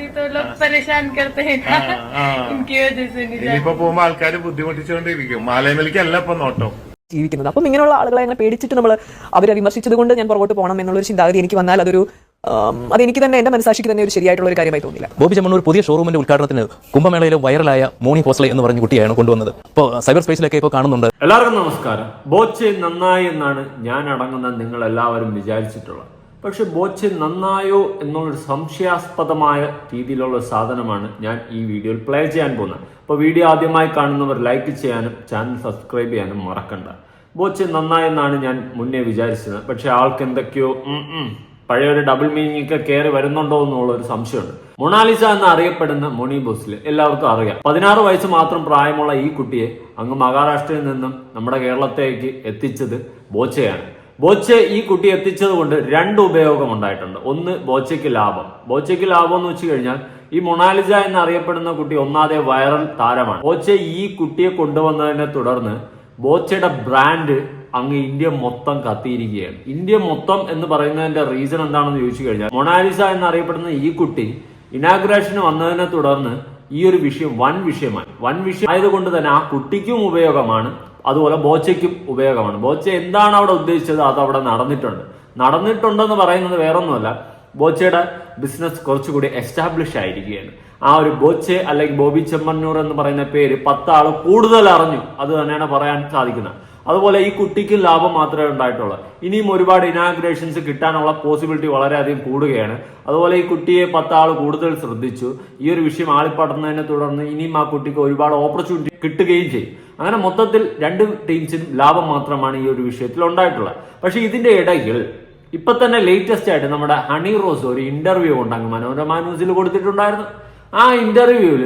थी तो लोग परेशान करते हैं ना इनकी वजह से नहीं जाती ഇനിയിപ്പോ പോകുമ്പോ ആൾക്കാർ ബുദ്ധിമുട്ടിച്ചുകൊണ്ടിരിക്കും മാലയമേലിക്കല്ല ഇപ്പൊ നോട്ടം ജീവിക്കുന്നത് അപ്പം ഇങ്ങനെയുള്ള ആളുകളെ അങ്ങനെ പേടിച്ചിട്ട് നമ്മൾ അവരെ വിമർശിച്ചത് കൊണ്ട് ഞാൻ പുറകോട്ട് പോകണം എന്നുള്ളൊരു ചിന്താഗതി എനിക്ക് വന്നാൽ അതൊരു ആം, അതെനിക്ക് തന്നെ എന്റെ മനസാക്ഷിക്ക് തന്നെ ഒരു ശരിയായിട്ടുള്ള ഒരു കാര്യമായി തോന്നില്ല ബോബി ചെമ്മണ്ണൂർ പുതിയ ഷോറൂമിന്റെ ഉദ്ഘാടനത്തിന് കുംഭമേളയിലെ വൈറലായ മോണി ഫോസ്ലെ എന്ന് പറഞ്ഞ കുട്ടിയാണ് കൊണ്ടുവന്നത് ഇപ്പോൾ സൈബർ സ്പേസിലൊക്കെ ഇപ്പോൾ കാണുന്നുണ്ട് എല്ലാവർക്കും നമസ്കാരം ബോച്ചെ നന്നായി എന്നാണ് ഞാൻ അടങ്ങുന്ന നിങ്ങൾ എല്ലാവരും വിചാരിച്ചിട്ടുള്ളത് പക്ഷെ ബോച്ചെ നന്നായോ എന്നുള്ളൊരു സംശയാസ്പദമായ രീതിയിലുള്ള സാധനമാണ് ഞാൻ ഈ വീഡിയോയിൽ പ്ലേ ചെയ്യാൻ പോകുന്നത്. അപ്പോൾ വീഡിയോ ആദ്യമായി കാണുന്നവർ ലൈക്ക് ചെയ്യാനും ചാനൽ സബ്സ്ക്രൈബ് ചെയ്യാനും മറക്കണ്ട. ബോച്ചെ നന്നായെന്നാണ് ഞാൻ മുന്നേ വിചാരിച്ചത്. പക്ഷെ ആൾക്ക് എന്തൊക്കെയോ പഴയ ഒരു ഡബിൾ മീനിങ് ഒക്കെ കയറി വരുന്നുണ്ടോ എന്നുള്ള ഒരു സംശയമുണ്ട്. മൊണാലിസ എന്ന് അറിയപ്പെടുന്ന മൊണി ബോസിൽ എല്ലാവർക്കും അറിയാം. പതിനാറ് വയസ്സ് മാത്രം പ്രായമുള്ള ഈ കുട്ടിയെ അങ്ങ് മഹാരാഷ്ട്രയിൽ നിന്നും നമ്മുടെ കേരളത്തേക്ക് എത്തിച്ചത് ബോച്ചയാണ്. ബോച്ചെ ഈ കുട്ടി എത്തിച്ചത് കൊണ്ട് രണ്ട് ഉപയോഗം ഉണ്ടായിട്ടുണ്ട്. ഒന്ന് ബോച്ചയ്ക്ക് ലാഭം. ബോച്ചയ്ക്ക് ലാഭം എന്ന് വെച്ച് കഴിഞ്ഞാൽ ഈ എന്ന് അറിയപ്പെടുന്ന കുട്ടി ഒന്നാതെ വൈറൽ താരമാണ്. ബോച്ചെ ഈ കുട്ടിയെ കൊണ്ടുവന്നതിനെ തുടർന്ന് ബോച്ചയുടെ ബ്രാൻഡ് അങ്ങ് ഇന്ത്യ മൊത്തം കത്തിയിരിക്കുകയാണ്. ഇന്ത്യ മൊത്തം എന്ന് പറയുന്നതിന്റെ റീസൺ എന്താണെന്ന് ചോദിച്ചു കഴിഞ്ഞാൽ മൊണാലിസ എന്നറിയപ്പെടുന്ന ഈ കുട്ടി ഇനാഗ്രേഷന് വന്നതിനെ തുടർന്ന് ഈ ഒരു വിഷയം വൻ വിഷയമായി. വൻ വിഷയം ആയതുകൊണ്ട് തന്നെ ആ കുട്ടിക്കും ഉപയോഗമാണ്. അതുപോലെ ബോച്ചയ്ക്കും ഉപയോഗമാണ്. ബോച്ച എന്താണ് അവിടെ ഉദ്ദേശിച്ചത്? അത് അവിടെ നടന്നിട്ടുണ്ട്. നടന്നിട്ടുണ്ടെന്ന് പറയുന്നത് വേറൊന്നുമല്ല. ബോച്ചയുടെ ബിസിനസ് കുറച്ചുകൂടി എസ്റ്റാബ്ലിഷ് ആയിരിക്കുകയാണ്. ആ ഒരു ബോച്ചെ അല്ലെങ്കിൽ ബോബി ചെമ്മണ്ണൂർ എന്ന് പറയുന്ന പേര് പത്താൾ കൂടുതൽ അറിഞ്ഞു. അത് തന്നെയാണ് പറയാൻ സാധിക്കുന്നത്. അതുപോലെ ഈ കുട്ടിക്ക് ലാഭം മാത്രമേ ഉണ്ടായിട്ടുള്ളൂ. ഇനിയും ഒരുപാട് ഇനാഗ്രേഷൻസ് കിട്ടാനുള്ള പോസിബിലിറ്റി വളരെയധികം കൂടുകയാണ്. അതുപോലെ ഈ കുട്ടിയെ പത്താൾ കൂടുതൽ ശ്രദ്ധിച്ചു. ഈ ഒരു വിഷയം ആളിപ്പടർന്നതിനെ തുടർന്ന് ഇനിയും ആ കുട്ടിക്ക് ഒരുപാട് ഓപ്പർച്യൂണിറ്റി കിട്ടുകയും ചെയ്യും. അങ്ങനെ മൊത്തത്തിൽ രണ്ട് ടീംസിനും ലാഭം മാത്രമാണ് ഈ ഒരു വിഷയത്തിൽ ഉണ്ടായിട്ടുള്ളത്. പക്ഷേ ഇതിന്റെ ഇടയിൽ ഇപ്പൊ തന്നെ ലേറ്റസ്റ്റ് ആയിട്ട് നമ്മുടെ ഹണി റോസ് ഒരു ഇന്റർവ്യൂ ഉണ്ട് അങ്ങ് മനോരമ ന്യൂസിൽ കൊടുത്തിട്ടുണ്ടായിരുന്നു. ആ ഇന്റർവ്യൂവിൽ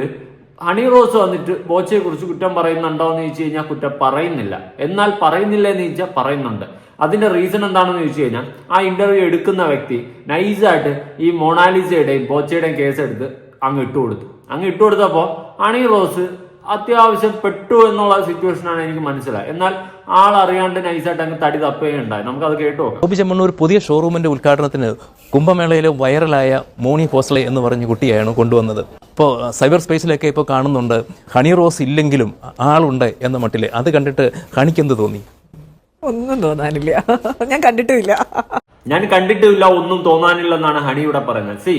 ഹണി റോസ് വന്നിട്ട് ബോച്ചയെ കുറിച്ച് കുറ്റം പറയുന്നുണ്ടോ എന്ന് ചോദിച്ചു കഴിഞ്ഞാൽ കുറ്റം പറയുന്നില്ല. എന്നാൽ പറയുന്നില്ല എന്ന് ചോദിച്ചാൽ പറയുന്നുണ്ട്. അതിന്റെ റീസൺ എന്താണെന്ന് ചോദിച്ചു കഴിഞ്ഞാൽ ആ ഇന്റർവ്യൂ എടുക്കുന്ന വ്യക്തി നൈസായിട്ട് ഈ മൊണാലിസയുടെയും ബോച്ചയുടെയും കേസ് എടുത്ത് അങ്ങ് ഇട്ടുകൊടുത്തു. അങ്ങ് ഇട്ടുകൊടുത്തപ്പോ ഹണി റോസ് അത്യാവശ്യം പെട്ടു എന്നുള്ള സിറ്റുവേഷനാണ് എനിക്ക് മനസ്സിലായത്. എന്നാൽ ആൾ അറിയാണ്ട് നൈസായിട്ട് അങ്ങ് തടി തപ്പുകയുണ്ടായി. നമുക്കത് കേട്ടോ ഗോപി ചെമ്മണ്ണൂർ പുതിയ ഷോറൂമിന്റെ ഉദ്ഘാടനത്തിന് കുംഭമേളയിലെ വൈറലായ മോണി ഫോസ്ലെ എന്ന് പറഞ്ഞ കുട്ടിയാണ് കൊണ്ടുവന്നത്. ഇപ്പോൾ സൈബർ സ്പേസിലൊക്കെ ഇപ്പോൾ കാണുന്നുണ്ട്. ഹണി റോസ് ഇല്ലെങ്കിലും ആളുണ്ട് എന്ന മട്ടിൽ അത് കണ്ടിട്ട് ഹണിക്കെന്ത് തോന്നി? ഒന്നും തോന്നാനില്ല. ഞാൻ കണ്ടിട്ടില്ല ഞാൻ കണ്ടിട്ടില്ല ഒന്നും തോന്നാനില്ലെന്നാണ് ഹണി ഇവിടെ പറയുന്നത്. സി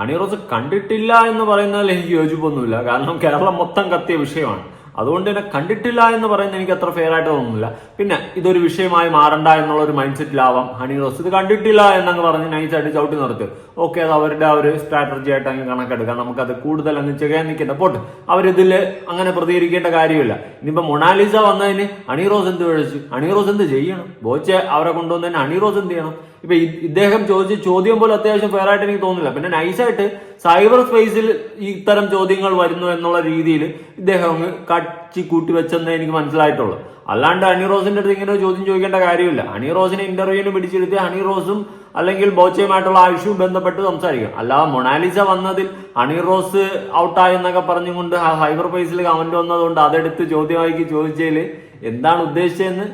ഹണി റോസ് കണ്ടിട്ടില്ല എന്ന് പറയുന്നതിൽ എനിക്ക് യോജിപ്പൊന്നുമില്ല. കാരണം കേരളം മൊത്തം കത്തിയ വിഷയമാണ്. അതുകൊണ്ട് തന്നെ കണ്ടിട്ടില്ല എന്ന് പറയുന്നത് എനിക്ക് അത്ര ഫെയർ ആയിട്ട് തോന്നുന്നില്ല. പിന്നെ ഇതൊരു വിഷയമായി മാറണ്ട എന്നുള്ള ഒരു മൈൻഡ് സെറ്റിലാവാം ഹണി റോസ് ഇത് കണ്ടിട്ടില്ല എന്നങ്ങ് പറഞ്ഞ് നൈസായിട്ട് ചവിട്ടി നിർത്തി. ഓക്കെ അത് അവരുടെ ആ ഒരു സ്ട്രാറ്റജി ആയിട്ട് അങ്ങ് കണക്കെടുക്കാം. നമുക്കത് കൂടുതൽ അങ്ങ് ചെയ്യാൻ നിൽക്കേണ്ട. പോട്ട് അവരിതിൽ അങ്ങനെ പ്രതികരിക്കേണ്ട കാര്യമില്ല. ഇനിയിപ്പോ മൊണാലിസ വന്നതിന് ഹണി റോസ് എന്ത് വിളിച്ചു? ഹണി റോസ് എന്ത് ചെയ്യണം? ബോച്ചെ അവരെ കൊണ്ടുവന്നതിന് ഹണി റോസ് എന്ത് ചെയ്യണം? ഇപ്പൊ ഇദ്ദേഹം ചോദിച്ച ചോദ്യം പോലും അത്യാവശ്യം ഫെയർ ആയിട്ട് എനിക്ക് തോന്നുന്നില്ല. പിന്നെ നൈസായിട്ട് സൈബർ സ്പേസിൽ ഇത്തരം ചോദ്യങ്ങൾ വരുന്നു എന്നുള്ള രീതിയിൽ ഇദ്ദേഹം അങ്ങ് കച്ചി കൂട്ടി വെച്ചെന്നേ എനിക്ക് മനസ്സിലായിട്ടുള്ളൂ. അല്ലാണ്ട് ഹണി റോസിന്റെ അടുത്ത് ഇങ്ങനെ ചോദ്യം ചോദിക്കേണ്ട കാര്യമില്ല. ഹണി റോസിനെ ഇന്റർവ്യൂവിന് പിടിച്ചെടുത്ത് ഹണി റോസും അല്ലെങ്കിൽ ബോച്ചയുമായിട്ടുള്ള ആവശ്യവും ബന്ധപ്പെട്ട് സംസാരിക്കും. അല്ലാതെ മൊണാലിസ വന്നതിൽ ഹണി റോസ് ഔട്ടായി എന്നൊക്കെ പറഞ്ഞുകൊണ്ട് ആ സൈബർ സ്പേസിൽ കമന്റ് വന്നതുകൊണ്ട് അതെടുത്ത് ചോദ്യമാക്കി ചോദിച്ചതിൽ എന്താണ് ഉദ്ദേശിച്ചതെന്ന്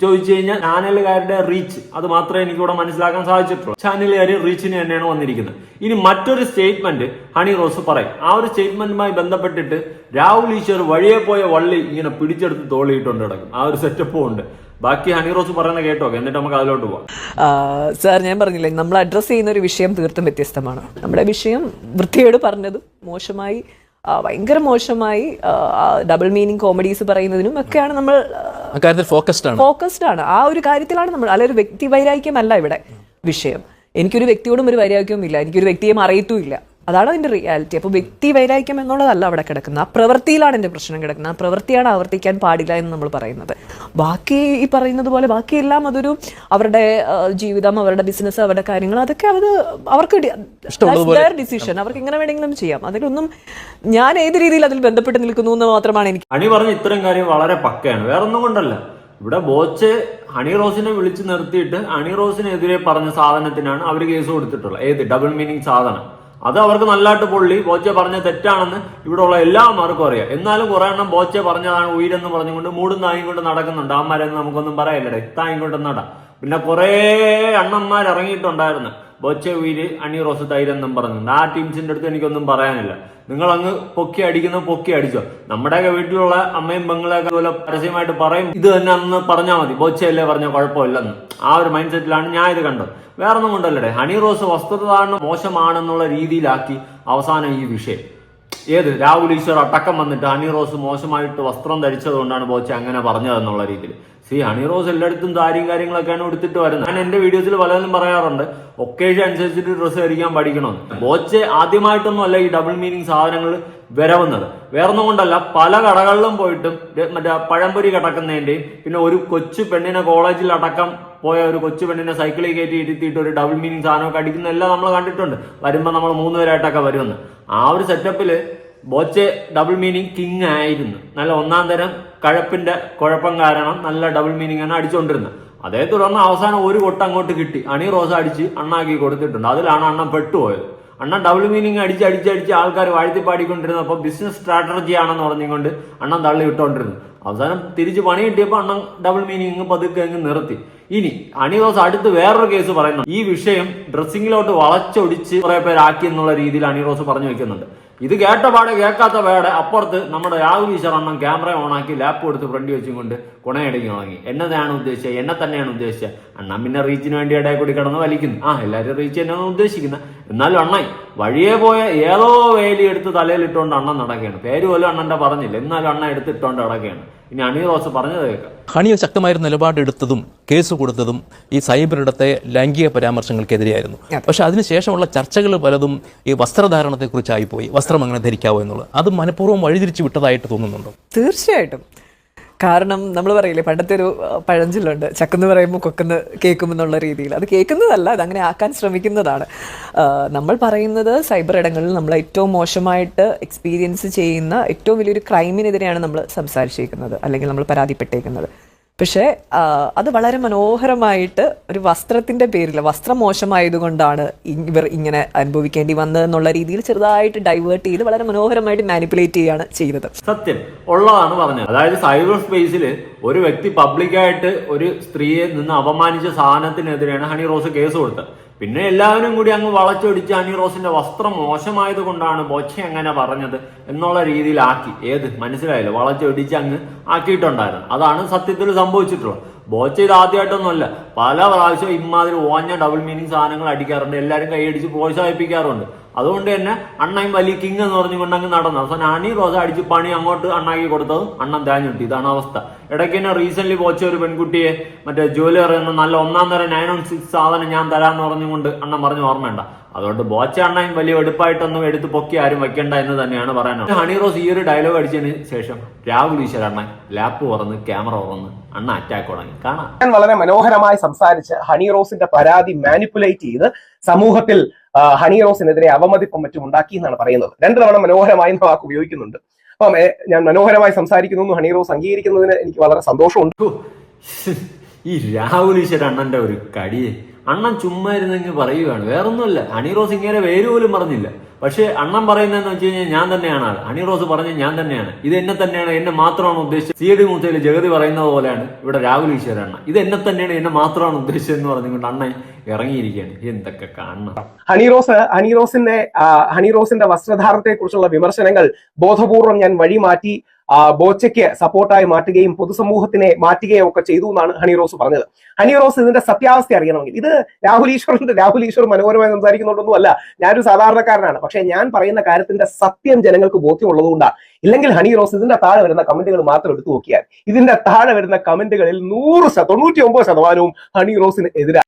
ചോദിച്ചു കഴിഞ്ഞാൽ ചാനലുകാരുടെ റീച്ച് അത് മാത്രമേ എനിക്കിവിടെ മനസ്സിലാക്കാൻ സാധിച്ചിട്ടുള്ളൂ. ചാനലുകാർ റീച്ചിന് തന്നെയാണ് വന്നിരിക്കുന്നത്. ഇനി മറ്റൊരു സ്റ്റേറ്റ്മെന്റ് ഹണി റോസ് പറയും. ആ ഒരു സ്റ്റേറ്റ്മെന്റുമായി ബന്ധപ്പെട്ടിട്ട് രാഹുൽ ഈശ്വർ വഴിയെ പോയ വള്ളി ഇങ്ങനെ പിടിച്ചെടുത്ത് തോളിയിട്ടുണ്ട് കിടക്കും ആ ഒരു സെറ്റപ്പും ഉണ്ട്. ബാക്കി ഹണി റോസ് പറയുന്ന കേട്ടോ. എന്നിട്ട് നമുക്ക് അതിലോട്ട് പോവാം. സാർ ഞാൻ പറഞ്ഞില്ലേ നമ്മൾ അഡ്രസ് ചെയ്യുന്ന ഒരു വിഷയം തീർത്തും വ്യത്യസ്തമാണ്. നമ്മുടെ വിഷയം വൃത്തിയോട് പറഞ്ഞതും മോശമായി ഭയങ്കര മോശമായി ഡബിൾ മീനിങ് കോമഡീസ് പറയുന്നതിനും ഒക്കെയാണ് നമ്മൾ ഫോക്കസ്ഡ് ആണ്. ഫോക്കസ്ഡ് ആണ്. ആ ഒരു കാര്യത്തിലാണ് നമ്മൾ അല്ല ഒരു വ്യക്തി വൈരാഗ്യമല്ല ഇവിടെ വിഷയം. എനിക്കൊരു വ്യക്തിയോടും ഒരു വൈരാഗ്യവും ഇല്ല എനിക്കൊരു വ്യക്തിയെ അറിയത്തുമില്ല അതാണ് അതിന്റെ റിയാലിറ്റി അപ്പോൾ വ്യക്തി വൈരാഗ്യം എന്നുള്ളതല്ല അവിടെ കിടക്കുന്ന ആ പ്രവൃത്തിയിലാണ് എന്റെ പ്രശ്നം കിടക്കുന്നത്. ആ പ്രവൃത്തിയാണ് ആവർത്തിക്കാൻ പാടില്ല എന്ന് നമ്മൾ പറയുന്നത്. ബാക്കി ഈ പറയുന്നത് പോലെ ബാക്കിയെല്ലാം അതൊരു അവരുടെ ജീവിതം അവരുടെ ബിസിനസ് അവരുടെ കാര്യങ്ങൾ അതൊക്കെ അത് അവർക്ക് ഡിസിഷൻ അവർക്ക് എങ്ങനെ വേണമെങ്കിലും ചെയ്യാം. അതിലൊന്നും ഞാൻ ഏത് രീതിയിൽ അതിൽ ബന്ധപ്പെട്ട് നിൽക്കുന്നു എന്ന് മാത്രമാണ് എനിക്ക് അണി പറഞ്ഞ ഇത്തരം കാര്യം വളരെ പക്കയാണ്. വേറെ ഒന്നും കൊണ്ടല്ല. ഇവിടെ ബോച്ച് ഹണി റോസിനെ വിളിച്ചു നിർത്തിയിട്ട് ഹണി റോസിനെതിരെ പറഞ്ഞ സാധനത്തിനാണ് അവർ കേസ് കൊടുത്തിട്ടുള്ളത്. ഏത്? ഡബിൾ മീനിങ് സാധനം. അത് അവർക്ക് നല്ലതായിട്ട് പൊള്ളി. ബോച്ചെ പറഞ്ഞ തെറ്റാണെന്ന് ഇവിടെ ഉള്ള എല്ലാവർക്കും അറിയാം. എന്നാലും കുറെ എണ്ണം ബോച്ചെ പറഞ്ഞതാണ് ഉയരെന്ന് പറഞ്ഞുകൊണ്ട് മൂടും തായും കൊണ്ട് നടക്കുന്നുണ്ട്. അമ്മരെന്ന് നമുക്കൊന്നും പറയല്ലേ തായും കൊണ്ട് നടാം. പിന്നെ കുറെ അണ്ണന്മാർ ഇറങ്ങിയിട്ടുണ്ടായിരുന്നു. ബോച്ചെ വീര് അണി റോസ് തൈരെന്നും പറഞ്ഞു. ആ ടീംസിന്റെ അടുത്ത് എനിക്കൊന്നും പറയാനില്ല. നിങ്ങൾ അങ്ങ് പൊക്കി അടിക്കുന്ന പൊക്കി അടിച്ചോ. നമ്മുടെയൊക്കെ വീട്ടിലുള്ള അമ്മയും പെങ്ങളെയൊക്കെ അതുപോലെ പരസ്യമായിട്ട് പറയും. ഇത് തന്നെ അന്ന് പറഞ്ഞാൽ മതി. ബൊച്ചയല്ലേ പറഞ്ഞ കുഴപ്പമില്ലെന്ന്. ആ ഒരു മൈൻഡ് സെറ്റിലാണ് ഞാൻ ഇത് കണ്ടത്. വേറെ ഒന്നും കൊണ്ടല്ലേ ഹണി റോസ് വസ്ത്രധാരണം മോശമാണെന്നുള്ള രീതിയിലാക്കി അവസാനം ഈ വിഷയം. ഏത്? രാഹുൽ ഈശ്വർ അടക്കം വന്നിട്ട് ഹണി റോസ് മോശമായിട്ട് വസ്ത്രം ധരിച്ചതുകൊണ്ടാണ് ബോച്ച അങ്ങനെ പറഞ്ഞതെന്നുള്ള രീതിയിൽ. സി ഹണി റോസ് എല്ലായിടത്തും താരിയും കാര്യങ്ങളൊക്കെയാണ് എടുത്തിട്ട് വരുന്നത്. ഞാൻ എന്റെ വീഡിയോസിൽ പലരും പറയാറുണ്ട് ഒക്കേഷൻ അനുസരിച്ചിട്ട് ഡ്രസ്സ് ധരിക്കാൻ പഠിക്കണമെന്ന്. ബോച്ചെ ആദ്യമായിട്ടൊന്നും അല്ല ഈ ഡബിൾ മീനിങ് സാധനങ്ങൾ വരവുന്നത്. വേറൊന്നും കൊണ്ടല്ല പല കടകളിലും പോയിട്ടും മറ്റേ പഴംപൊരി കിടക്കുന്നതിന്റെയും പിന്നെ ഒരു കൊച്ചു പെണ്ണിനെ കോളേജിൽ അടക്കം പോയ ഒരു കൊച്ചു പെണ്ണിനെ സൈക്കിളിൽ കയറ്റി ഇരുത്തിയിട്ട് ഒരു ഡബിൾ മീനിങ് സാധനമൊക്കെ അടിക്കുന്ന എല്ലാം നമ്മൾ കണ്ടിട്ടുണ്ട്. വരുമ്പോൾ നമ്മൾ മൂന്നുപേരായിട്ടൊക്കെ വരുമെന്ന്. ആ ഒരു സെറ്റപ്പിൽ ബോച്ചെ ഡബിൾ മീനിങ് കിങ് ആയിരുന്നു. നല്ല ഒന്നാം തരം കഴപ്പിന്റെ കുഴപ്പം കാരണം നല്ല ഡബിൾ മീനിങ് ആണ് അടിച്ചുകൊണ്ടിരുന്നത് അതേ തുടർന്ന് അവസാനം ഒരു കൊട്ട അങ്ങോട്ട് കിട്ടി. അണി റോസ് അടിച്ച് അണ്ണാക്കി കൊടുത്തിട്ടുണ്ട്. അതിലാണ് അണ്ണൻ പെട്ടുപോയത്. അണ്ണൻ ഡബിൾ മീനിങ് അടിച്ച് അടിച്ച് അടിച്ച് ആൾക്കാർ വാഴ്ത്തി പാടിക്കൊണ്ടിരുന്നപ്പോൾ ബിസിനസ് സ്ട്രാറ്റജി ആണെന്ന് പറഞ്ഞുകൊണ്ട് അണ്ണൻ തള്ളി വിട്ടുകൊണ്ടിരുന്നു അവസാനം തിരിച്ച് പണി കിട്ടിയപ്പോൾ അണ്ണൻ ഡബിൾ മീനിങ് പതുക്കെ അങ്ങ് നിർത്തി. ഇനി അണി റോസ് അടുത്ത് വേറൊരു കേസ് പറയുന്നു. ഈ വിഷയം ഡ്രസ്സിങ്ങിലോട്ട് വളച്ചൊടിച്ച് കുറെ പേരാക്കി എന്നുള്ള രീതിയിൽ അണി റോസ് പറഞ്ഞു വെക്കുന്നുണ്ട്. ഇത് കേട്ട പാടെ കേൾക്കാത്ത പാടെ അപ്പുറത്ത് നമ്മുടെ രാഹുൽ ഈശ്വർ അണ്ണൻ ക്യാമറ ഓണാക്കി ലാപ്പ് എടുത്ത് ഫ്രണ്ട് വെച്ചും കൊണ്ട് കുണയടിക്ക് തുടങ്ങി എന്നതാണ് ഉദ്ദേശിച്ചത്. എന്നെ തന്നെയാണ് ഉദ്ദേശിച്ചത്. അണ്ണൻ പിന്നെ റീച്ചിന് വേണ്ടി ഇടയിൽ കൂടി കിടന്ന് വലിക്കുന്നു. ആ എല്ലാവരും റീച്ച് തന്നെയാണ് ഉദ്ദേശിക്കുന്നത്. എന്നാലും അണ്ണൻ വഴിയെ പോയ ഏതോ വേലി എടുത്ത് തലയിൽ ഇട്ടുകൊണ്ട് അണ്ണൻ നടക്കുകയാണ്. പേര് പോലും അണ്ണന്റെ പറഞ്ഞില്ല. എന്നാലും അണ്ണൻ എടുത്തിട്ടുകൊണ്ട് നടക്കുകയാണ്. ഇനി അണി റോസ് പറഞ്ഞത് കേൾക്കാം. ഹണി ശക്തമായ നിലപാടെടുത്തതും കേസ് കൊടുത്തതും ഈ സൈബറിടത്തെ ലൈംഗിക പരാമർശങ്ങൾക്കെതിരെയായിരുന്നു. പക്ഷെ അതിനുശേഷമുള്ള ചർച്ചകൾ പലതും ഈ വസ്ത്രധാരണത്തെക്കുറിച്ചായി പോയി വസ്ത്രം അങ്ങനെ ധരിക്കാവോ എന്നുള്ളത്. അത് മനഃപൂർവം വഴിതിരിച്ചു വിട്ടതായിട്ട് തോന്നുന്നുണ്ടോ? തീർച്ചയായിട്ടും. കാരണം നമ്മൾ പറയില്ലേ പണ്ടത്തെ ഒരു പഴഞ്ചൊല്ലുണ്ട് ചക്കെന്ന് പറയുമ്പോൾ കൊക്കെന്ന് കേൾക്കുമെന്നുള്ള രീതിയിൽ. അത് കേൾക്കുന്നതല്ല അത് അങ്ങനെ ആക്കാൻ ശ്രമിക്കുന്നതാണ്. നമ്മൾ പറയുന്നത് സൈബർ ഇടങ്ങളിൽ നമ്മൾ ഏറ്റവും മോശമായിട്ട് എക്സ്പീരിയൻസ് ചെയ്യുന്ന ഏറ്റവും വലിയൊരു ക്രൈമിനെതിരെയാണ് നമ്മൾ സംസാരിച്ചേക്കുന്നത് അല്ലെങ്കിൽ നമ്മൾ പരാതിപ്പെട്ടേക്കുന്നത് പക്ഷേ അത് വളരെ മനോഹരമായിട്ട് ഒരു വസ്ത്രത്തിന്റെ പേരിൽ വസ്ത്രം മോശമായതുകൊണ്ടാണ് ഇവർ ഇങ്ങനെ അനുഭവിക്കേണ്ടി വന്നതെന്നുള്ള രീതിയിൽ ചെറുതായിട്ട് ഡൈവേർട്ട് ചെയ്ത് വളരെ മനോഹരമായിട്ട് മാനിപ്പുലേറ്റ് ചെയ്യാണ് ചെയ്തത് സത്യം. ഉള്ളതാണ് പറഞ്ഞത്. അതായത് സൈബർ സ്പേസിൽ ഒരു വ്യക്തി പബ്ലിക്കായിട്ട് ഒരു സ്ത്രീയെ നിന്ന് അപമാനിച്ച സാധനത്തിനെതിരെയാണ് ഹണി റോസ് കേസ് കൊടുത്തത്. പിന്നെ എല്ലാവരും കൂടി അങ്ങ് വളച്ചൊടിച്ച് അനിറോസിന്റെ വസ്ത്രം മോശമായത് കൊണ്ടാണ് ബൊച്ച അങ്ങനെ പറഞ്ഞത് എന്നുള്ള രീതിയിലാക്കി. ഏത്? മനസ്സിലായല്ലോ. വളച്ചൊടിച്ച് അങ്ങ് ആക്കിയിട്ടുണ്ടായിരുന്നു. അതാണ് സത്യത്തിൽ സംഭവിച്ചിട്ടുള്ളത്. ബോച്ച ഇത് ആദ്യമായിട്ടൊന്നുമല്ല. പല പ്രാവശ്യം ഇമാതിരി ഓഞ്ഞ ഡബിൾ മീനിങ് സാധനങ്ങൾ അടിക്കാറുണ്ട്. എല്ലാവരും കൈയടിച്ച് പ്രോത്സാഹിപ്പിക്കാറുണ്ട്. അതുകൊണ്ട് തന്നെ അണ്ണയും വലിയ കിങ് എന്ന് പറഞ്ഞുകൊണ്ട് അങ്ങ് നടന്നു. അവസാനം അണി റോസ അടിച്ച് പണി അങ്ങോട്ട് അണ്ണാക്കി കൊടുത്തതും അണ്ണൻ തേഞ്ഞിട്ട് ഇതാണ് അവസ്ഥ. ഇടയ്ക്ക് തന്നെ റീസെന്റ് പോച്ച ഒരു പെൺകുട്ടിയെ മറ്റേ ജ്വല്ലറി എന്ന നല്ല ഒന്നാം തരം നയൻ ഓൺ സിക്സ് സാധനം ഞാൻ തരാന്ന് പറഞ്ഞുകൊണ്ട് അണ്ണൻ പറഞ്ഞു ഓർമ്മയുണ്ട. അതുകൊണ്ട് ബോച്ച അണ്ണയും വലിയ എടുപ്പായിട്ടൊന്നും എടുത്ത് പൊക്കി ആരും വെക്കണ്ട എന്ന് തന്നെയാണ് പറയാനുള്ളത്. ഹണി റോസ് ഈ ഒരു ഡയലോഗ് അടിച്ചതിന് ശേഷം രാഹുൽ ഈശ്വർ അണ്ണൻ ലാപ്പ് തുറന്ന് ക്യാമറ തുറന്ന് അണ്ണ അറ്റാക്ക് തുടങ്ങി. കാണാം. വളരെ മനോഹരമായി സംസാരിച്ച് ഹണി റോസിന്റെ പരാതി മാനിപ്പുലേറ്റ് ചെയ്ത് സമൂഹത്തിൽ ഹണി റോസിനെതിരെ അവമതിപ്പം മറ്റും ഉണ്ടാക്കി എന്നാണ് പറയുന്നത്. രണ്ടു തവണ മനോഹരമായി എന്ന വാക്ക് ഉപയോഗിക്കുന്നുണ്ട്. അപ്പം ഞാൻ മനോഹരമായി സംസാരിക്കുന്നു ഹണി റോസ് അംഗീകരിക്കുന്നതിന് എനിക്ക് വളരെ സന്തോഷമുണ്ട്. ഈ രാഹുൽ ഈശ്വര അണ്ണന്റെ ഒരു കടിയെ അണ്ണൻ ചുമ്മാ ഇരുന്നെങ്കിൽ പറയുകയാണ് വേറൊന്നുമില്ല. ഹണി റോസ് ഇങ്ങനെ പേര് പോലും പറഞ്ഞില്ല. പക്ഷേ അണ്ണൻ പറയുന്നതെന്ന് വെച്ച് കഴിഞ്ഞാൽ ഞാൻ തന്നെയാണ് ആൾ ഹണി റോസ് പറഞ്ഞ ഞാൻ തന്നെയാണ്. ഇത് എന്നെ തന്നെയാണ് എന്നെ മാത്രമാണ് ഉദ്ദേശിച്ചത്. സി ഡി മൂത്തയിൽ ജഗതി പറയുന്നത് പോലെയാണ് ഇവിടെ രാഹുൽ ഈശ്വര അണ്ണ ഇത് എന്നെ തന്നെയാണ് എന്നെ മാത്രമാണ് ഉദ്ദേശിച്ചത് എന്ന് പറഞ്ഞുകൊണ്ട് അണ്ണൻ ഇറങ്ങിയിരിക്കുകയാണ്. എന്തൊക്കെ കാണണം. ഹണി റോസ് ഹണി റോസിന്റെ ഹണി റോസിന്റെ വസ്ത്രധാരണത്തെ കുറിച്ചുള്ള വിമർശനങ്ങൾ ബോധപൂർവം ഞാൻ വഴിമാറ്റി ബോച്ചയ്ക്ക് സപ്പോർട്ടായി മാറ്റുകയും പൊതുസമൂഹത്തിനെ മാറ്റുകയും ഒക്കെ ചെയ്തു എന്നാണ് ഹണി റോസ് പറഞ്ഞത്. ഹണി റോസ് ഇതിന്റെ സത്യാവസ്ഥ അറിയണമെങ്കിൽ ഇത് രാഹുൽ ഈശ്വറിന്റെ രാഹുൽ ഈശ്വർ മനോഹരമായി സംസാരിക്കുന്നുണ്ടൊന്നും അല്ല ഞാനൊരു സാധാരണക്കാരനാണ്. പക്ഷെ ഞാൻ പറയുന്ന കാര്യത്തിന്റെ സത്യം ജനങ്ങൾക്ക് ബോധ്യമുള്ളതുകൊണ്ടാണ് ഇല്ലെങ്കിൽ ഹണി റോസ് ഇതിന്റെ താഴെ വരുന്ന കമന്റുകൾ മാത്രം എടുത്തു നോക്കിയാൽ ഇതിന്റെ താഴെ വരുന്ന കമന്റുകളിൽ നൂറ് തൊണ്ണൂറ്റി ഒമ്പത് ശതമാനവും ഹണി റോസിന് എതിരാണ്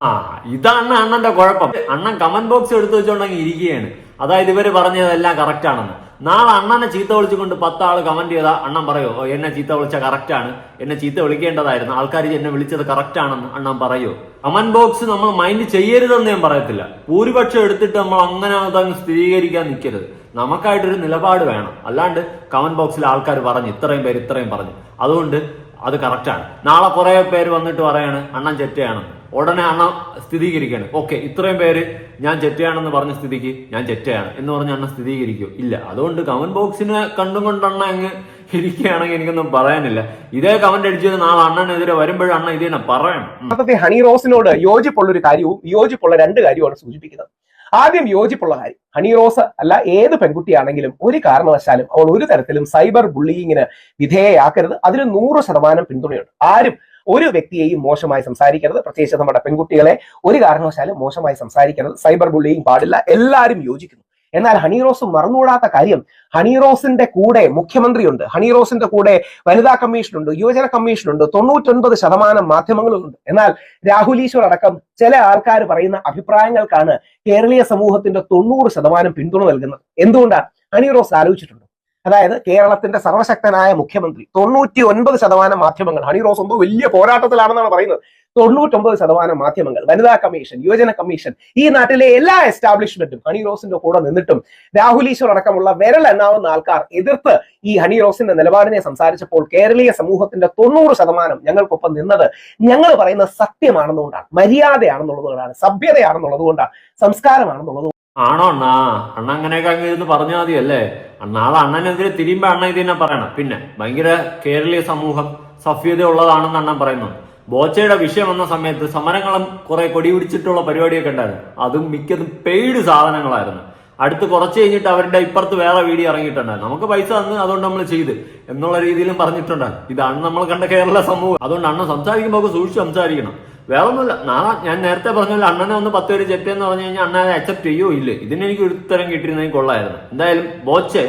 ഇതാണ് അണ്ണന്റെ കുഴപ്പം. അണ്ണൻ കമന്റ് ബോക്സ് എടുത്തു വെച്ചോണ്ടെങ്കിൽ ഇരിക്കുകയാണ്. അതായത് ഇവർ പറഞ്ഞതെല്ലാം കറക്റ്റ് ആണെന്ന്. നാളെ അണ്ണനെ ചീത്ത വിളിച്ചുകൊണ്ട് പത്താൾ കമന്റ് ചെയ്താൽ അണ്ണൻ പറയോ. "ഓ, എന്നെ ചീത്ത വിളിച്ച കറക്റ്റാണ് എന്നെ ചീത്ത വിളിക്കേണ്ടതായിരുന്നു. ആൾക്കാർ എന്നെ വിളിച്ചത് കറക്റ്റ് ആണെന്ന് അണ്ണൻ പറയോ. കമന്റ് ബോക്സ് നമ്മൾ മൈൻഡ് ചെയ്യരുതെന്ന് ഞാൻ പറയത്തില്ല. ഭൂരിപക്ഷം എടുത്തിട്ട് നമ്മൾ അങ്ങനെ അതങ്ങ് സ്ഥിരീകരിക്കാൻ നിൽക്കരുത് നമുക്കായിട്ടൊരു നിലപാട് വേണം. അല്ലാണ്ട് കമന്റ് ബോക്സിൽ ആൾക്കാർ പറഞ്ഞു. ഇത്രയും പേര് ഇത്രയും പറഞ്ഞു. അതുകൊണ്ട് അത് കറക്റ്റാണ് നാളെ കുറെ പേര് വന്നിട്ട് പറയാണ് അണ്ണൻ ചെറ്റയാണ് ഉടനെ അണ സ്ഥിരീകരിക്കുകയാണ്. ഓക്കെ ഇത്രയും പേര് ഞാൻ ചെറ്റയാണെന്ന് പറഞ്ഞ സ്ഥിതിക്ക് ഞാൻ ചെറ്റയാണ് എന്ന് പറഞ്ഞ അണ്ണ സ്ഥിരീകരിക്കും. ഇല്ല അതുകൊണ്ട് കമന്റ് ബോക്സിനെ കണ്ടും കൊണ്ട് അങ്ങ് ഇരിക്കുകയാണെങ്കിൽ എനിക്കൊന്നും പറയാനില്ല. ഇതേ കമന്റ് അടിച്ചത് നാളെ അണ്ണനെതിരെ വരുമ്പോഴും അണ്ണ ഇതിനെ പറയണം. ഉം. ഹണി റോസിനോട് യോജിപ്പുള്ള ഒരു കാര്യവും യോജിപ്പുള്ള രണ്ട് കാര്യമാണ് സൂചിപ്പിക്കുന്നത്. ആദ്യം യോജിപ്പുള്ള കാര്യം ഹണി റോസ് അല്ല ഏത് പെൺകുട്ടിയാണെങ്കിലും ഒരു കാരണവശാലും അവൾ ഒരു തരത്തിലും സൈബർ ബുള്ളിങ്ങിന് വിധേയയാക്കരുത്. അതിന് നൂറ് ശതമാനം പിന്തുണയുണ്ട്. ആരും ഒരു വ്യക്തിയെയും മോശമായി സംസാരിക്കരുത്. പ്രത്യേകിച്ച് നമ്മുടെ പെൺകുട്ടികളെ ഒരു കാരണവശാലും മോശമായി സംസാരിക്കരുത്. സൈബർ ബുള്ളിയും പാടില്ല. എല്ലാവരും യോജിക്കുന്നു. എന്നാൽ ഹണി റോസ് മറന്നുകൂടാത്ത കാര്യം ഹണി റോസിന്റെ കൂടെ മുഖ്യമന്ത്രിയുണ്ട്. ഹണി റോസിന്റെ കൂടെ വനിതാ കമ്മീഷനുണ്ട് യുവജന കമ്മീഷനുണ്ട് തൊണ്ണൂറ്റൊൻപത് ശതമാനം മാധ്യമങ്ങളുണ്ട്. എന്നാൽ രാഹുൽ ഈശ്വർ അടക്കം ചില ആൾക്കാർ പറയുന്ന അഭിപ്രായങ്ങൾക്കാണ് കേരളീയ സമൂഹത്തിന്റെ തൊണ്ണൂറ് ശതമാനം പിന്തുണ നൽകുന്നത്. എന്തുകൊണ്ടാണ്? ഹണി റോസ് ആലോചിച്ചിട്ടുണ്ട്? അതായത് കേരളത്തിന്റെ സർവശക്തനായ മുഖ്യമന്ത്രി. തൊണ്ണൂറ്റി ഒൻപത് ശതമാനം മാധ്യമങ്ങൾ ഹണി റോസ് എന്തോ വലിയ പോരാട്ടത്തിലാണെന്നാണ് പറയുന്നത്. തൊണ്ണൂറ്റൊമ്പത് ശതമാനം മാധ്യമങ്ങൾ വനിതാ കമ്മീഷൻ യുവജന കമ്മീഷൻ ഈ നാട്ടിലെ എല്ലാ എസ്റ്റാബ്ലിഷ്മെന്റും ഹണി റോസിന്റെ കൂടെ നിന്നിട്ടും രാഹുൽ ഈശ്വർ അടക്കമുള്ള വിരൽ എണ്ണാവുന്ന ആൾക്കാർ എതിർത്ത് ഈ ഹണി റോസിന്റെ നിലപാടിനെ സംസാരിച്ചപ്പോൾ കേരളീയ സമൂഹത്തിന്റെ തൊണ്ണൂറ് ശതമാനം ഞങ്ങൾക്കൊപ്പം നിന്നത് ഞങ്ങൾ പറയുന്ന സത്യമാണെന്നുകൊണ്ടാണ് മര്യാദയാണെന്നുള്ളതുകൊണ്ടാണ് സഭ്യതയാണെന്നുള്ളത് കൊണ്ടാണ് സംസ്കാരമാണെന്നുള്ളത് ആണോ അണ്ണാ? അണ്ണ അങ്ങനെയൊക്കെ അങ്ങ് ഇരുന്ന് പറഞ്ഞാൽ മതിയല്ലേ? അണ്ണാളെ അണ്ണനെതിരെ തിരിയുമ്പോ അണ്ണ ഇത് തന്നെ പറയണം. പിന്നെ ഭയങ്കര കേരളീയ സമൂഹം സഫ്യത ഉള്ളതാണെന്ന് അണ്ണൻ പറയുന്നു. ബോച്ചയുടെ വിഷയം വന്ന സമയത്ത് സമരങ്ങളും കുറെ കൊടി പിടിച്ചിട്ടുള്ള പരിപാടിയൊക്കെ ഉണ്ടായിരുന്നു. അതും മിക്കതും പെയ്ഡ് സാധനങ്ങളായിരുന്നു. അടുത്ത് കുറച്ച് കഴിഞ്ഞിട്ട് അവരുടെ ഇപ്പുറത്ത് വേറെ വീഡിയോ ഇറങ്ങിയിട്ടുണ്ടായിരുന്നു. നമുക്ക് പൈസ തന്ന് അതുകൊണ്ട് നമ്മൾ ചെയ്ത് എന്നുള്ള രീതിയിലും പറഞ്ഞിട്ടുണ്ടായിരുന്നു ഇതാണ് നമ്മൾ കണ്ട കേരള സമൂഹം. അതുകൊണ്ട് അണ്ണൻ സംസാരിക്കുമ്പോൾ സൂക്ഷിച്ച് സംസാരിക്കണം. വേറൊന്നുമില്ല. നാളെ ഞാൻ നേരത്തെ പറഞ്ഞ അണ്ണനെ ഒന്ന് പത്ത് പേര് ചെപ്പി എന്ന് പറഞ്ഞു കഴിഞ്ഞാൽ അണ്ണനെ അക്സെപ്റ്റ് ചെയ്യോ? ഇല്ല. ഇതിന് എനിക്ക് ഒരു ഉത്തരം കിട്ടിയിരുന്നെങ്കിൽ കൊള്ളായിരുന്നു. എന്തായാലും ബോച്ചെ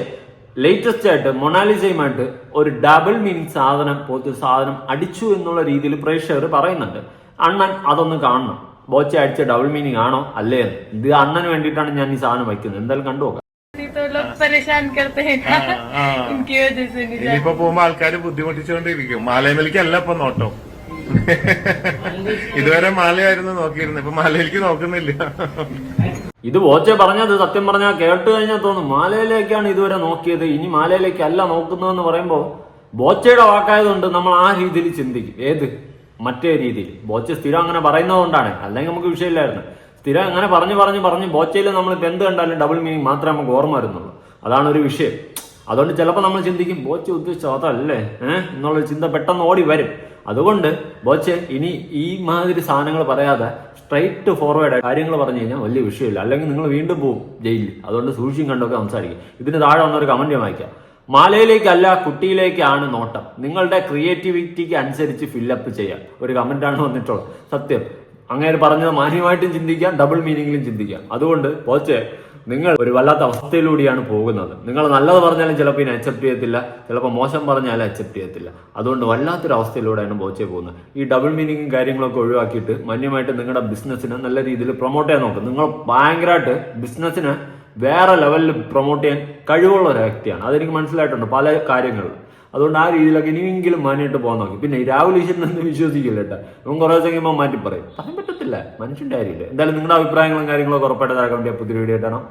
ലേറ്റസ്റ്റ് ആയിട്ട് മൊണാലിസയുമായിട്ട് ഒരു ഡബിൾ മീനിങ് സാധനം പോലത്തെ സാധനം അടിച്ചു എന്നുള്ള രീതിയിൽ പ്രേക്ഷകർ പറയുന്നുണ്ട്. അണ്ണൻ അതൊന്ന് കാണണം. ബോച്ച അടിച്ച ഡബിൾ മീനിങ് ആണോ അല്ലേ ഇത് അണ്ണന് വേണ്ടിയിട്ടാണ് ഞാൻ ഈ സാധനം വയ്ക്കുന്നത്. എന്തായാലും കണ്ടു നോക്കാം. ഇനിയിപ്പോ പോകുമ്പോ ആൾക്കാർ ബുദ്ധിമുട്ടിച്ചുകൊണ്ടിരിക്കും. മാലയമലിക്കല്ല ഇപ്പൊ നോട്ടം. ഇതുവരെ മാലയായിരുന്നു നോക്കിയിരുന്നത് ഇപ്പൊ മാലയിലേക്ക് നോക്കുന്നില്ല. ഇത് ബോച്ചെ പറഞ്ഞത് സത്യം പറഞ്ഞാൽ കേട്ട് കഴിഞ്ഞാൽ തോന്നും. മാലയിലേക്കാണ് ഇതുവരെ നോക്കിയത്. ഇനി മാലയിലേക്കല്ല നോക്കുന്നതെന്ന് പറയുമ്പോൾ ബോച്ചയുടെ വാക്കായതുകൊണ്ട് നമ്മൾ ആ രീതിയിൽ ചിന്തിക്കും. ഏത്? മറ്റേ രീതിയിൽ. ബോച്ച സ്ഥിരം അങ്ങനെ പറയുന്നത് കൊണ്ടാണ്. അല്ലെങ്കിൽ നമുക്ക് വിഷയമില്ലായിരുന്നു. സ്ഥിരം അങ്ങനെ പറഞ്ഞു പറഞ്ഞു പറഞ്ഞ് ബോച്ചയിൽ നമ്മൾ ഇപ്പം എന്ത് കണ്ടാലും ഡബിൾ മീനിങ് മാത്രമേ നമുക്ക് ഓർമ്മ വരുന്നുള്ളൂ. അതാണ് ഒരു വിഷയം. അതുകൊണ്ട് ചിലപ്പോൾ നമ്മൾ ചിന്തിക്കും ബോച്ച ഉദ്ദേശിച്ച അതല്ലേ? ഏഹ് എന്നുള്ളൊരു ചിന്ത പെട്ടെന്ന് ഓടി വരും. അതുകൊണ്ട് ബോച്ചെ ഇനി ഈ മാതിരി സാധനങ്ങൾ പറയാതെ സ്ട്രൈറ്റ് ഫോർവേഡ് കാര്യങ്ങൾ പറഞ്ഞു കഴിഞ്ഞാൽ വലിയ വിഷയമില്ല. അല്ലെങ്കിൽ നിങ്ങൾ വീണ്ടും പോകും ജയിലിൽ. അതുകൊണ്ട് സൂക്ഷിച്ചും കണ്ടൊക്കെ സംസാരിക്കും. ഇതിന് താഴെ വന്നൊരു കമന്റ് വായിക്കാം. മാലയിലേക്കല്ല കുട്ടിയിലേക്കാണ് നോട്ടം. നിങ്ങളുടെ ക്രിയേറ്റിവിറ്റിക്ക് അനുസരിച്ച് ഫില്ലപ്പ് ചെയ്യാം ഒരു കമന്റാണ് വന്നിട്ടുള്ളത്. സത്യം. അങ്ങനെ പറഞ്ഞത് മാന്യമായിട്ടും ചിന്തിക്കാം ഡബിൾ മീനിങ്ങിലും ചിന്തിക്കാം. അതുകൊണ്ട് ബോച്ചെ നിങ്ങൾ ഒരു വല്ലാത്ത അവസ്ഥയിലൂടെയാണ് പോകുന്നത്. നിങ്ങൾ നല്ലത് പറഞ്ഞാലും ചിലപ്പോൾ ഇതിനെ അക്സെപ്റ്റ് ചെയ്യത്തില്ല. ചിലപ്പോൾ മോശം പറഞ്ഞാലും അക്സെപ്റ്റ് ചെയ്യത്തില്ല. അതുകൊണ്ട് വല്ലാത്തൊരു അവസ്ഥയിലൂടെയാണ് ബോച്ചെ പോകുന്നത്. ഈ ഡബിൾ മീനിങ്ങും കാര്യങ്ങളൊക്കെ ഒഴിവാക്കിയിട്ട് മാന്യമായിട്ട് നിങ്ങളുടെ ബിസിനസ്സിനെ നല്ല രീതിയിൽ പ്രൊമോട്ട് ചെയ്യാൻ നോക്കും. നിങ്ങൾ ഭയങ്കരമായിട്ട് ബിസിനസ്സിനെ വേറെ ലെവലിൽ പ്രൊമോട്ട് ചെയ്യാൻ കഴിവുള്ള ഒരു വ്യക്തിയാണ്. അതെനിക്ക് മനസ്സിലായിട്ടുണ്ട്. പല കാര്യങ്ങളിലും. അതുകൊണ്ട് ആ രീതിയിലൊക്കെ ഇനിയെങ്കിലും മാനിയിട്ട് പോകാൻ നോക്കി. പിന്നെ രാഹുൽ ഈശ്വരനെന്ന് വിശ്വസിക്കില്ല കേട്ടോ. ഇവൻ കുറേ ദിവസം മാറ്റി പറയും പറയാൻ പറ്റത്തില്ല. മനുഷ്യന്റെ കാര്യമില്ല? എന്തായാലും നിങ്ങളുടെ അഭിപ്രായങ്ങളും കാര്യങ്ങളൊക്കെ ഉറപ്പായിട്ട് താഴെ പുതിയ വീഡിയോ ഇടണം